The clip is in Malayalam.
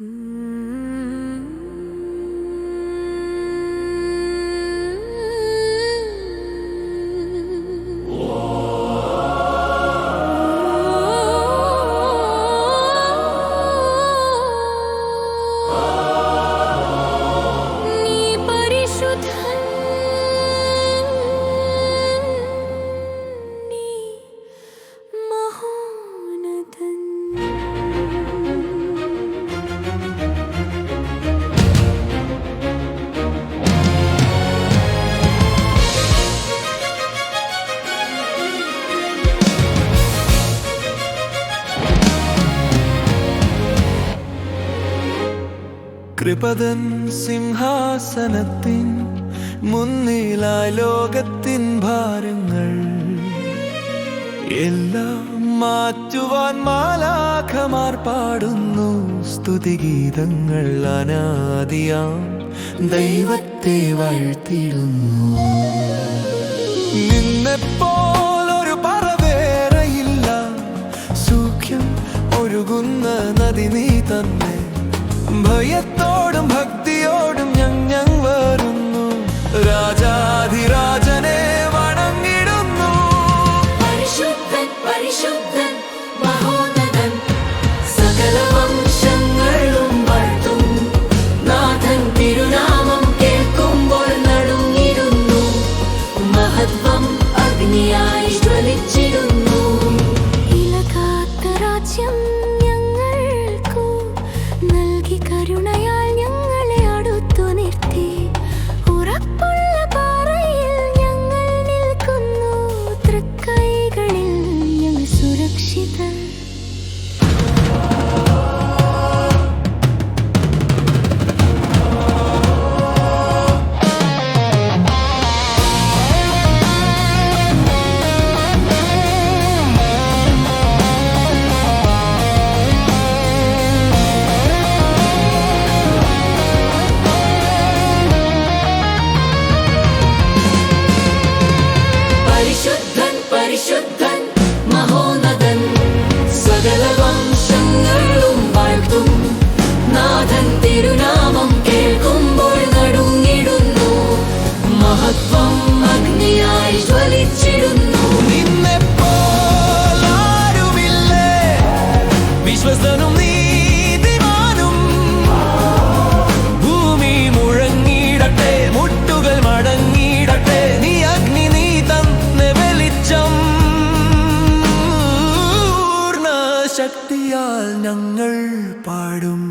Ooh. കൃപതൻ സിംഹാസനത്തിൻ മുന്നിലായ ലോകത്തിൻ ഭാരങ്ങൾ എല്ലാം മാറ്റുവാൻ മാലാഖമാർ പാടുന്നു സ്തുതിഗീതങ്ങൾ അനാദിയാം ദൈവത്തെ വാഴ്ത്തിടുന്നു. നിന്നെപ്പോലൊരു പറവേറയില്ല സൂഖ്യം ഒഴുകുന്ന നദി നീ തന്നെ. ഭയത്ത ഗാനങ്ങൾ പാടും.